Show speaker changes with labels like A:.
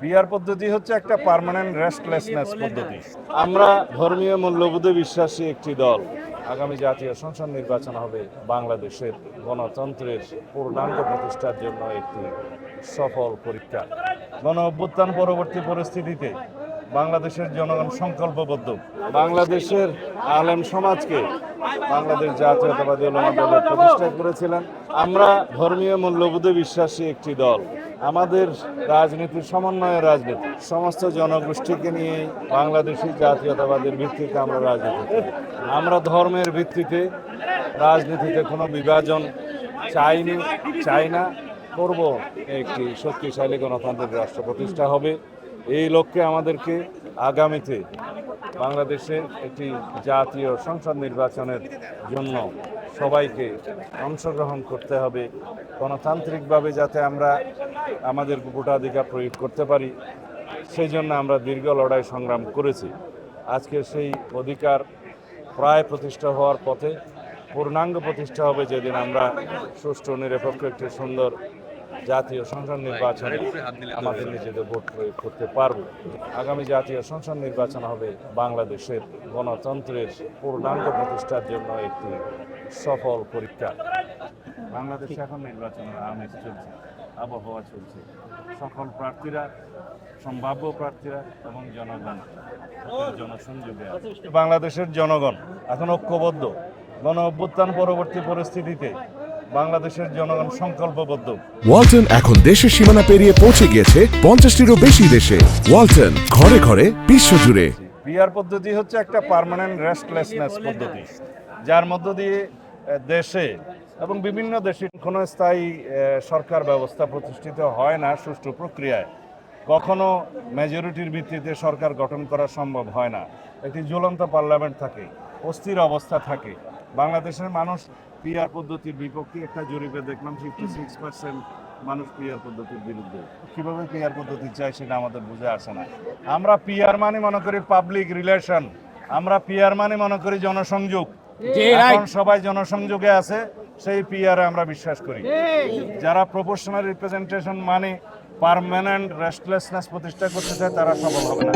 A: Peer পদ্ধতি হচ্ছে একটা পার্মানেন্ট রেস্টলেসনেস পদ্ধতি। আমরা ধর্মীয় মূল্যবোধে বিশ্বাসী একটি দল। আগামী জাতীয় সংসদ নির্বাচন হবে বাংলাদেশের গণতন্ত্রের পূর্ণাঙ্গ প্রতিষ্ঠার জন্য একটি সফল পরীক্ষা। গণ অভ্যুত্থান পরবর্তী পরিস্থিতিতে বাংলাদেশের জনগণ সংকল্পবদ্ধ। বাংলাদেশের আলেম সমাজকে বাংলাদেশ জাতীয়তাবাদী উলামা দলের প্রতিষ্ঠা করেছিলেন। আমরা ধর্মীয় মূল্যবোধে বিশ্বাসী একটি দল। আমাদের রাজনীতি সমন্বয়ের রাজনীতি। সমস্ত জনগোষ্ঠীকে নিয়ে বাংলাদেশি জাতীয়তাবাদের ভিত্তিতে আমরা রাজনীতি আমরা ধর্মের ভিত্তিতে রাজনীতিতে কোনো বিভাজন চাইনি চাই না করব একটি শক্তিশালী গণতান্ত্রিক রাষ্ট্র প্রতিষ্ঠা হবে। এই লক্ষ্যে আমাদেরকে আগামীতে বাংলাদেশে একটি জাতীয় সংসদ নির্বাচনের জন্য সবাইকে অংশগ্রহণ করতে হবে। গণতান্ত্রিকভাবে যাতে আমরা আমাদের ভোটাধিকার প্রয়োগ করতে পারি সেই জন্য আমরা দীর্ঘ লড়াই সংগ্রাম করেছি। আজকে সেই অধিকার প্রায় প্রতিষ্ঠা হওয়ার পথে পূর্ণাঙ্গ প্রতিষ্ঠা হবে যেদিন আমরা সুষ্ঠু, নিরপেক্ষ, একটি সুন্দর জাতীয় সংসদ নির্বাচনে আমাদের নিজেদের ভোট প্রয়োগ করতে পারব। আগামী জাতীয় সংসদ নির্বাচন হবে বাংলাদেশের গণতন্ত্রের পূর্ণাঙ্গ প্রতিষ্ঠার জন্য একটি সফল পরীক্ষা। বাংলাদেশে এখন নির্বাচনের আমেজ চলছে আবহাওয়া চলছে। সকল প্রার্থীরা সম্ভাব্য প্রার্থীরা এবং জনগণ জনসংযোগে বাংলাদেশের জনগণ এখন ঐক্যবদ্ধ। গণ অভ্যুত্থান পরবর্তী পরিস্থিতিতে বাংলাদেশের জনগণ সংকল্পবদ্ধ।
B: ওয়ালটন এখন দেশের সীমানা পেরিয়ে পৌঁছে গিয়েছে পঞ্চাশটিরও বেশি দেশে। ওয়ালটন ঘরে ঘরে বিশ্বজুড়ে।
A: বিয়ার পদ্ধতি হচ্ছে একটা পার্মানেন্ট রেস্টলেসনেস পদ্ধতি যার মধ্য দিয়ে দেশে এবং বিভিন্ন দেশে কোনো স্থায়ী সরকার ব্যবস্থা প্রতিষ্ঠিত হয় না সুষ্ঠু প্রক্রিয়ায়। কখনো মেজরিটির ভিত্তিতে সরকার গঠন করা সম্ভব হয় না। একটি জ্বলন্ত পার্লামেন্ট থাকে। অস্থির অবস্থা থাকে। বাংলাদেশের মানুষ পিয়ার পদ্ধতির বিপক্ষে একটা জরিপে দেখলাম ফিফটি সিক্স পার্সেন্ট মানুষ পিয়ার পদ্ধতির বিরুদ্ধে। কীভাবে পিয়ার পদ্ধতি চাই সেটা আমাদের বুঝে আসে না। আমরা পিয়ার মানে মনে করি পাবলিক রিলেশন আমরা পিয়ার মানে মনে করি জনসংযোগ। এখন সবাই জনসংযোগে আছে সেই পিয়ারে আমরা বিশ্বাস করি। যারা প্রফেশনাল রিপ্রেজেন্টেশন মানে পার্মানেন্ট রেস্টলেসনেস প্রতিষ্ঠা করতে চায় তারা সফল হবে না।